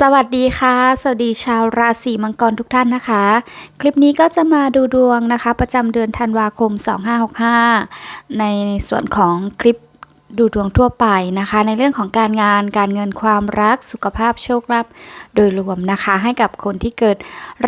สวัสดีค่ะ สวัสดีชาวราศีมังกรทุกท่านนะคะ คลิปนี้ก็จะมาดูดวงนะคะ ประจำเดือนธันวาคม 2565 ในส่วนของคลิป ดูดวงทั่วไปนะคะ ในเรื่องของการงานการเงินความรักสุขภาพโชคลาภโดยรวมนะคะ ให้กับคนที่เกิด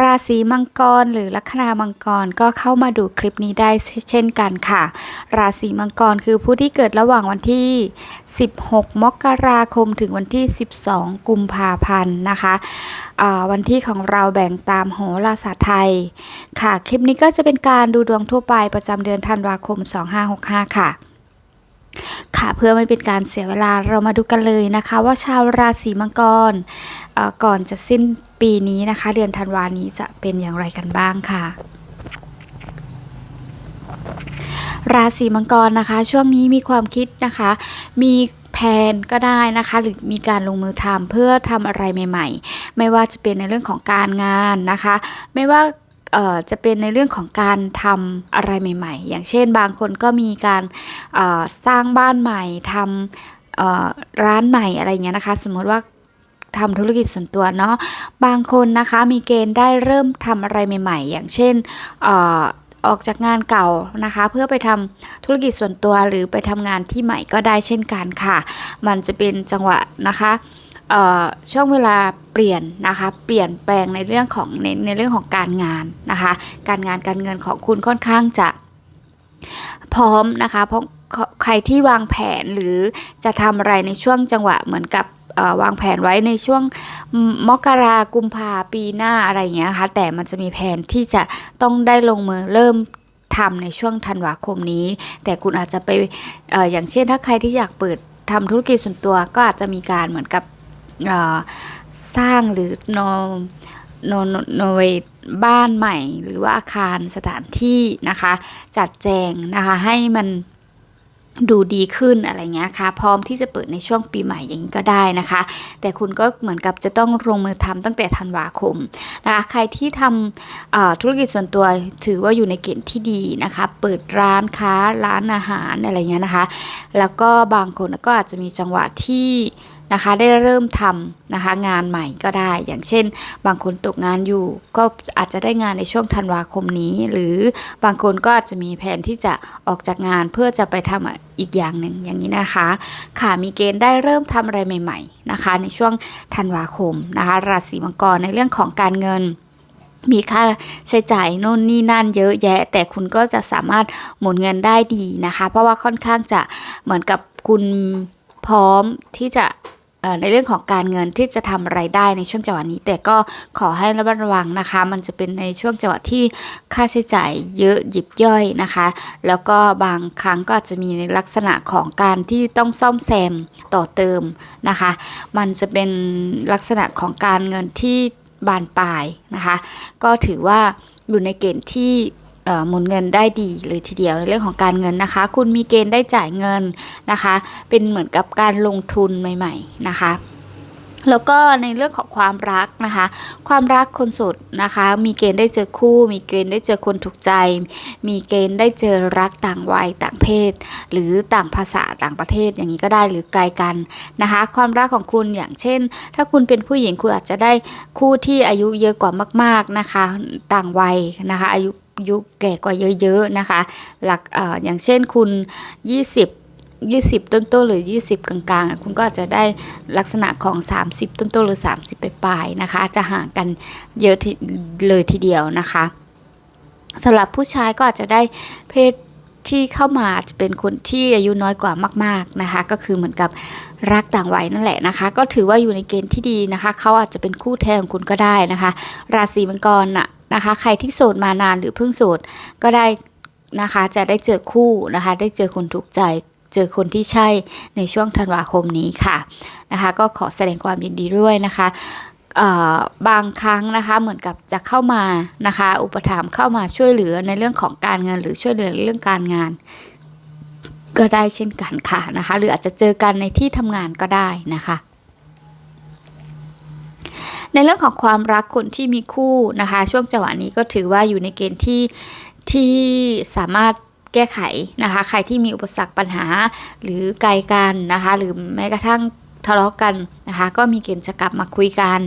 ราศีมังกร หรือลัคนามังกรก็เข้ามาดูคลิปนี้ได้เช่นกันค่ะ ราศีมังกรคือผู้ที่เกิดระหว่างวันที่ 16 มกราคมถึงวันที่ 12 กุมภาพันธ์นะคะวันที่ของเราแบ่งตามโหราศาสตร์ไทยค่ะ คลิปนี้ก็จะเป็นการดูดวงทั่วไปประจำเดือนธันวาคม 2565 ค่ะ ค่ะเพื่อไม่เป็นการเสียเวลาเรามาดูกันเลยนะคะ ว่าชาวราศีมังกรเอ่อก่อนจะสิ้นปีนี้นะคะ เดือนธันวานี้จะเป็นอย่างไรกันบ้างค่ะราศีมังกรนะคะ ช่วงนี้มีความคิดนะคะ มีแผนก็ได้นะคะ หรือมีการลงมือทำเพื่อทำอะไรใหม่ ๆ ไม่ว่าจะเป็นในเรื่องของการงานนะคะ ไม่ว่า จะเป็นในเรื่องของการทำอะไรใหม่ ๆ อย่างเช่นบางคนก็มีการสร้างบ้านใหม่ทำร้านใหม่อะไรเงี้ยนะคะ สมมติว่าทำธุรกิจส่วนตัวเนาะบางคนนะคะมีเกณฑ์ได้เริ่มทำอะไรใหม่ ๆ อย่างเช่นออกจากงานเก่านะคะ เพื่อไปทำธุรกิจส่วนตัวหรือไปทำงานที่ใหม่ก็ได้เช่นกันค่ะ มันจะเป็นจังหวะนะคะ ช่วงเวลาเปลี่ยนนะคะเปลี่ยนแปลงในเรื่องของในในเรื่องของการงานนะคะ การงานการเงินของคุณค่อนข้างจะพร้อมนะคะเพราะใครที่วางแผนหรือจะทำอะไรในช่วงจังหวะเหมือนกับวางแผนไว้ในช่วงมกรากุมภาปีหน้าอะไรอย่างเงี้ยนะคะแต่มันจะมีแผนที่จะต้องได้ลงมือเริ่มทำในช่วงธันวาคมนี้ แต่คุณอาจจะไปออย่างเช่นถ้าใครที่อยากเปิดทำธุรกิจส่วนตัวก็อาจจะมีการเหมือนกับ สร้างหรือโนโนโนเวบ้านใหม่ หรือว่าอาคารสถานที่นะคะ จัดแจงนะคะให้มันดูดีขึ้นอะไรเงี้ยค่ะ พร้อมที่จะเปิดในช่วงปีใหม่อย่างนี้ก็ได้นะคะ แต่คุณก็เหมือนกับจะต้องลงมือทำตั้งแต่ธันวาคมนะคะใครที่ทำธุรกิจส่วนตัวถือว่าอยู่ในเกณฑ์ที่ดีนะคะ เปิดร้านค้าร้านอาหารอะไรเงี้ยนะคะ แล้วก็บางคนก็อาจจะมีจังหวะที่ นะคะ ได้เริ่มทำนะคะ งานใหม่ก็ได้ อย่างเช่น บางคนตกงานอยู่ ก็อาจจะได้งานในช่วงธันวาคมนี้ หรือบางคนก็อาจจะมีแผนที่จะออกจากงานเพื่อจะไปทำอีกอย่างหนึ่งอย่างนี้นะคะ ค่ะมีเกณฑ์ได้เริ่มทำอะไรใหม่ๆนะคะ ในช่วงธันวาคมนะคะ ราศีมังกรในเรื่องของการเงินมีค่าใช้จ่ายโน่นนี่นั่นเยอะแยะ แต่คุณก็จะสามารถหมุนเงินได้ดีนะคะ เพราะว่าค่อนข้างจะเหมือนกับคุณพร้อมที่จะ ในเรื่องของการเงินที่จะทำไรายได้ในช่วงจังหวะนี้ แต่ก็ขอให้ระมัดระวังนะคะ มันจะเป็นในช่วงจังหวะที่ค่าใช้จ่ายเยอะหยิบย่อยนะคะ แล้วก็บางครั้งก็อาจจะมีในลักษณะของการที่ต้องซ่อมแซมต่อเติมนะคะ มันจะเป็นลักษณะของการเงินที่บานปลายนะคะ ก็ถือว่าอยู่ในเกณฑ์ที่ หมุนเงินได้ดีเลยทีเดียวในเรื่องของการเงินนะคะ คุณมีเกณฑ์ได้จ่ายเงินนะคะ เป็นเหมือนกับการลงทุนใหม่ ๆนะคะแล้วก็ในเรื่องของความรักนะคะ ความรักคนโสดนะคะ มีเกณฑ์ได้เจอคู่ มีเกณฑ์ได้เจอคนถูกใจ มีเกณฑ์ได้เจอรักต่างวัยต่างเพศ หรือต่างภาษาต่างประเทศอย่างนี้ก็ได้หรือไกลกันนะคะ ความรักของคุณอย่างเช่น ถ้าคุณเป็นผู้หญิงคุณอาจจะได้คู่ที่อายุเยอะกว่ามาก ๆนะคะ ต่างวัยนะคะ อายุ ยุแก่กว่าเยอะๆนะคะ หลักออย่างเช่นคุณ 20 20 ต้นๆหรือ 20 กลางๆ คุณก็จะได้ลักษณะของ 30 ต้นๆหรือ 30ปลายๆนะคะ จะห่างกันเยอะเลยทีเดียวนะคะสำหรับผู้ชายก็อาจจะได้เพศที่เข้ามาจะเป็นคนที่อายุน้อยกว่ามาก ๆนะคะ ก็คือเหมือนกับรักต่างวัยนั่นแหละนะคะ ก็ถือว่าอยู่ในเกณฑ์ที่ดีนะคะ เขาอาจจะเป็นคู่แท้ของคุณก็ได้นะคะ ราศีมังกรน่ะ นะคะ ใครที่โสดมานานหรือเพิ่งโสดก็ได้นะคะ จะได้เจอคู่นะคะ ได้เจอคนถูกใจเจอคนที่ใช่ในช่วงธันวาคมนี้ค่ะนะคะ ก็ขอแสดงความยินดีด้วยนะคะบางครั้งนะคะเหมือนกับจะเข้ามานะคะ อุปถัมภ์เข้ามาช่วยเหลือในเรื่องของการเงินหรือช่วยเหลือเรื่องการงาน ก็ได้เช่นกันค่ะนะคะ หรืออาจจะเจอกันในที่ทำงานก็ได้นะคะ ในเรื่องของความรักคนที่มีคู่นะคะ ช่วงจังหวะนี้ก็ถือว่าอยู่ในเกณฑ์ที่ที่สามารถแก้ไขนะคะ ใครที่มีอุปสรรคปัญหาหรือไกลกันนะคะ หรือแม้กระทั่งทะเลาะกันนะคะ ก็มีเกณฑ์จะกลับมาคุยกัน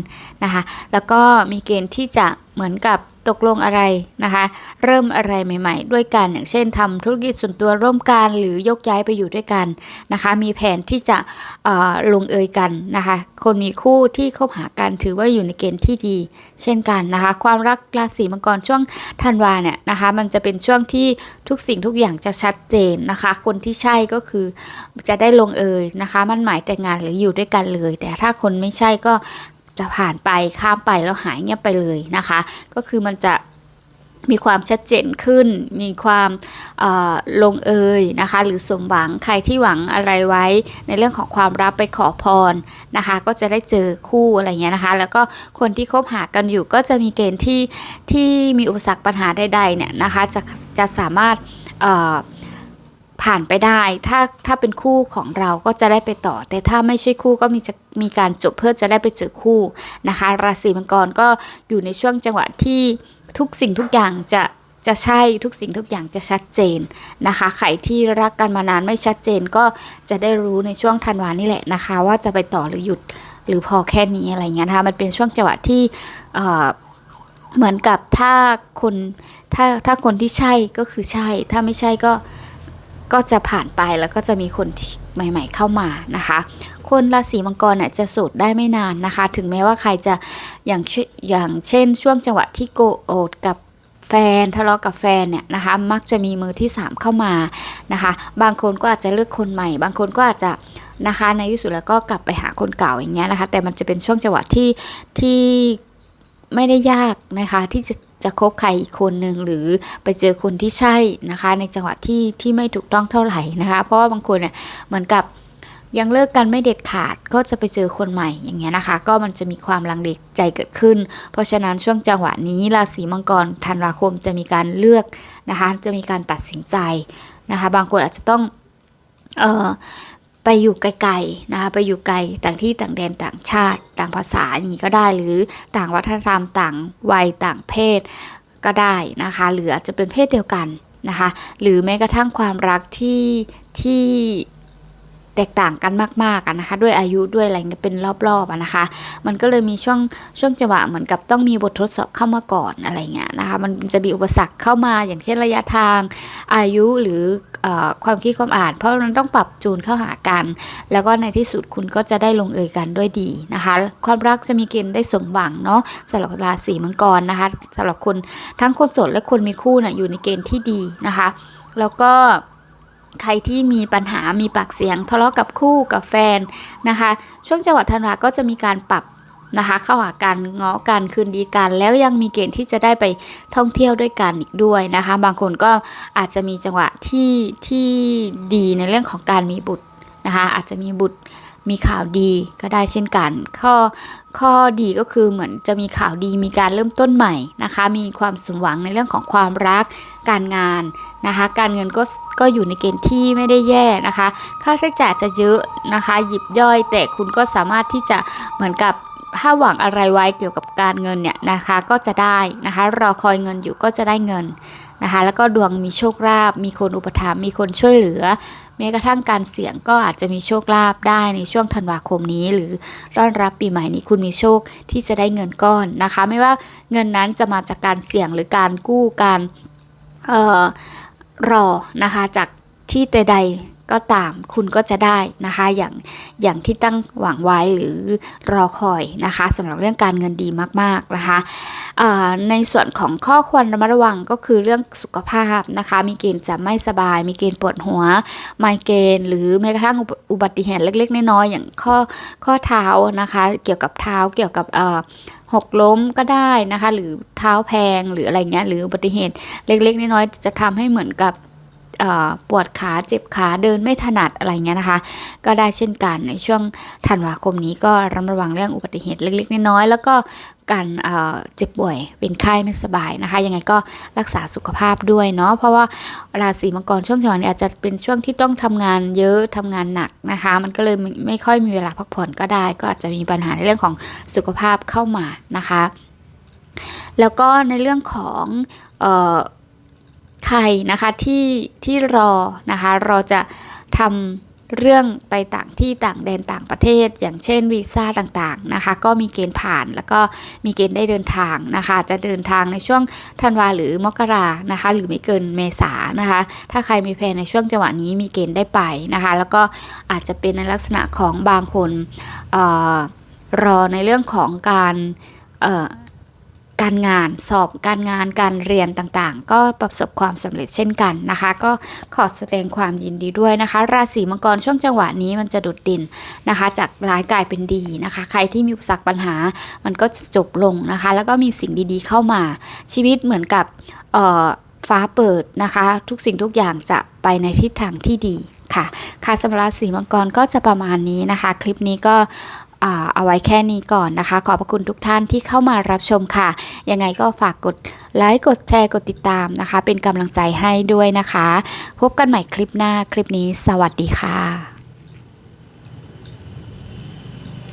นะคะ แล้วก็มีเกณฑ์ที่จะเหมือนกับ ตกลงอะไรนะคะ เริ่มอะไรใหม่ ๆ ด้วยกันอย่างเช่นทำธุรกิจส่วนตัวร่วมกันหรือยกย้ายไปอยู่ด้วยกันนะคะ มีแผนที่จะเออลงเอยกันนะคะ คนมีคู่ที่คบหากันถือว่าอยู่ในเกณฑ์ที่ดี เช่นกันนะคะ ความรักราศีมังกรช่วงธันวาเนี่ยนะคะ มันจะเป็นช่วงที่ทุกสิ่งทุกอย่างจะชัดเจนนะคะ คนที่ใช่ก็คือจะได้ลงเอยนะคะ มันหมายแต่งงานหรืออยู่ด้วยกันเลย แต่ถ้าคนไม่ใช่ก็ จะผ่านไปข้ามไปแล้วหายเงียบไปเลยนะคะ ก็คือมันจะมีความชัดเจนขึ้น มีความเออลงเอยนะคะ หรือสมหวังใครที่หวังอะไรไว้ในเรื่องของความรักไปขอพรนะคะ ก็จะได้เจอคู่อะไรเงี้ยนะคะ แล้วก็คนที่คบหากันอยู่ก็จะมีเกณฑ์ที่ที่มีอุปสรรคปัญหาใดๆเนี่ยนะคะ จะจะสามารถเออ ผ่านไปได้ ถ้าถ้าเป็นคู่ของเราก็จะได้ไปต่อ แต่ถ้าไม่ใช่คู่ก็มีจะมีการจบเพื่อจะได้ไปเจอคู่นะคะ ราศีมังกรก็อยู่ในช่วงจังหวะที่ทุกสิ่งทุกอย่างจะจะใช่ทุกสิ่งทุกอย่างจะชัดเจนนะคะใครที่รักกันมานานไม่ชัดเจนก็จะได้รู้ในช่วงธันวานี่แหละนะคะ ว่าจะไปต่อหรือหยุดหรือพอแค่นี้อะไรเงี้ยนะคะมันเป็นช่วงจังหวะที่เอ่อเหมือนกับถ้าคนถ้าถ้าคนที่ใช่ก็คือใช่ ถ้าไม่ใช่ก็ ก็จะผ่านไปแล้วก็จะมีคนใหม่ ๆ เข้ามานะคะ คนราศีมังกรเนี่ยจะโสดได้ไม่นานนะคะ ถึงแม้ว่าใครจะอย่างเช่นอย่างเช่น ช่วงจังหวะที่โกโอดกับแฟนทะเลาะกับแฟนเนี่ยนะคะ มักจะมีมือที่ 3 เข้ามานะคะ บางคนก็อาจจะเลือกคนใหม่ บางคนก็อาจจะนะคะในที่สุดแล้วก็กลับไปหาคนเก่าอย่างเงี้ยนะคะ แต่มันจะเป็นช่วงจังหวะที่ที่ไม่ได้ยากนะคะที่จะ จะคบใครอีกคนหนึ่งหรือไปเจอคนที่ใช่นะคะ ในจังหวะที่ที่ไม่ถูกต้องเท่าไหร่นะคะ เพราะว่าบางคนเนี่ยเหมือนกับยังเลิกกันไม่เด็ดขาดก็จะไปเจอคนใหม่อย่างเงี้ยนะคะ ก็มันจะมีความลังเลใจเกิดขึ้น เพราะฉะนั้นช่วงจังหวะนี้ราศีมังกรธันวาคมจะมีการเลือกนะคะ จะมีการตัดสินใจนะคะ บางคนอาจจะต้องเอ่อ ไปอยู่ไกลๆนะคะไปอยู่ไกลต่างที่ต่างแดนต่างชาติ ต่างภาษาอย่างนี้ก็ได้หรือต่างวัฒนธรรมต่างวัยต่างเพศก็ได้นะคะ หรืออาจจะเป็นเพศเดียวกันนะคะ หรือแม้กระทั่งความรักที่ที่ แตกต่างกันมากๆอะนะคะ ด้วยอายุด้วยอะไรเงี้ยเป็นรอบๆอะนะคะ มันก็เลยมีช่วงช่วงจังหวะเหมือนกับต้องมีบททดสอบเข้ามาก่อนอะไรเงี้ยนะคะ มันจะมีอุปสรรคเข้ามาอย่างเช่นระยะทางอายุหรืออความคิดความอ่าน เพราะมันต้องปรับจูนเข้าหากัน แล้วก็ในที่สุดคุณก็จะได้ลงเอยกันด้วยดีนะคะ ความรักจะมีเกณฑ์ได้สมหวังเนาะสำหรับราศีมังกรนะคะสำหรับคนทั้งคนโสดและคนมีคู่น่ะอยู่ในเกณฑ์ที่ดีนะคะ แล้วก็ ใครที่มีปัญหามีปากเสียง ทะเลาะกับคู่กับแฟนนะคะ ช่วงจังหวัดธันวาก็จะมีการปรับนะคะ เข้าหากันเงาะกันคืนดีกัน แล้วยังมีเกณฑ์ที่จะได้ไปท่องเที่ยวด้วยกันอีกด้วยนะคะ บางคนก็อาจจะมีจังหวะที่ที่ดีในเรื่องของการมีบุตรนะคะ อาจจะมีบุตร มีข่าวดีก็ได้เช่นกัน ข้อข้อดีก็คือเหมือนจะมีข่าวดีมีการเริ่มต้นใหม่นะคะ มีความสมหวังในเรื่องของความรักการงานนะคะ การเงินก็ก็อยู่ในเกณฑ์ที่ไม่ได้แย่นะคะ ค่าใช้จ่ายจะเยอะนะคะ หยิบย่อยแต่คุณก็สามารถที่จะเหมือนกับถ้าหวังอะไรไว้เกี่ยวกับการเงินเนี่ยนะคะก็จะได้นะคะรอคอยเงินอยู่ก็จะได้เงิน นะคะแล้วก็ดวงมีโชคลาภมีคนอุปถัมภ์มีคนช่วยเหลือแม้กระทั่งการเสี่ยงก็อาจจะมีโชคลาภได้ในช่วงธันวาคมนี้ หรือต้อนรับปีใหม่นี้คุณมีโชคที่จะได้เงินก้อนนะคะ ไม่ว่าเงินนั้นจะมาจากการเสี่ยงหรือการกู้การเออรอนะคะจากที่ใด ก็ตามคุณก็จะได้นะคะ อย่างอย่างที่ตั้งหวังไว้หรือรอคอยนะคะสำหรับเรื่องการเงินดีมากๆนะคะในส่วนของข้อควรระมัดระวังก็คือเรื่องสุขภาพนะคะ มีเกณฑ์จะไม่สบาย มีเกณฑ์ปวดหัว ไมเกรนหรือแม้กระทั่งอุบัติเหตุเล็ก ๆ น้อยๆอย่างข้อข้อเท้านะคะ เกี่ยวกับเท้าเกี่ยวกับหกล้มก็ได้นะคะ หรือเท้าแพงหรืออะไรเงี้ยหรืออุบัติเหตุเล็ก ๆ น้อยๆจะทำให้เหมือนกับ ปวดขาเจ็บขาเดินไม่ถนัดอะไรเงี้ยนะคะ ก็ได้เช่นกันในช่วงธันวาคมนี้ก็ระมัดระวังเรื่องอุบัติเหตุเล็ก ๆ น้อยๆแล้วก็การเจ็บป่วยเป็นไข้ไม่สบายนะคะ ยังไงก็รักษาสุขภาพด้วยเนาะเพราะว่าราศีมังกรช่วงจังหวะนี้อาจจะเป็นช่วงที่ต้องทำงานเยอะทำงานหนักนะคะ มันก็เลยไม่ไม่ค่อยมีเวลาพักผ่อนก็ได้ ก็อาจจะมีปัญหาในเรื่องของสุขภาพเข้ามานะคะ แล้วก็ในเรื่องของ ใครนะคะที่ที่รอนะคะรอจะทำเรื่องไปต่างที่ต่างแดนต่างประเทศ อย่างเช่นวีซ่าต่างๆนะคะ ก็มีเกณฑ์ผ่านแล้วก็มีเกณฑ์ได้เดินทางนะคะ จะเดินทางในช่วงธันวาหรือมกรานะคะ หรือไม่เกินเมษานะคะ ถ้าใครมีแผนในช่วงจังหวะนี้มีเกณฑ์ได้ไปนะคะ แล้วก็อาจจะเป็นในลักษณะของบางคนออรอในเรื่องของการ การงานสอบการงานการเรียนต่างๆ ก็ประสบความสำเร็จเช่นกันนะคะ ก็ขอแสดงความยินดีด้วยนะคะ ราศีมังกรช่วงจังหวะนี้มันจะโดดเด่นนะคะ จากร้ายกลายเป็นดีนะคะ ใครที่มีอุปสรรคปัญหามันก็จะจบลงนะคะ แล้วก็มีสิ่งดีๆเข้ามา ชีวิตเหมือนกับเอ่อฟ้าเปิดนะคะ ทุกสิ่งทุกอย่างจะไปในทิศทางที่ดีค่ะ ค่ะสำหรับราศีมังกรก็จะประมาณนี้นะคะ คลิปนี้ก็ เอาไว้แค่นี้ก่อนนะคะ ขอบพระคุณทุกท่านที่เข้ามารับชมค่ะ ยังไงก็ฝากกดไลค์กดแชร์กดติดตามนะคะ เป็นกำลังใจให้ด้วยนะคะ พบกันใหม่คลิปหน้าคลิปนี้ สวัสดีค่ะ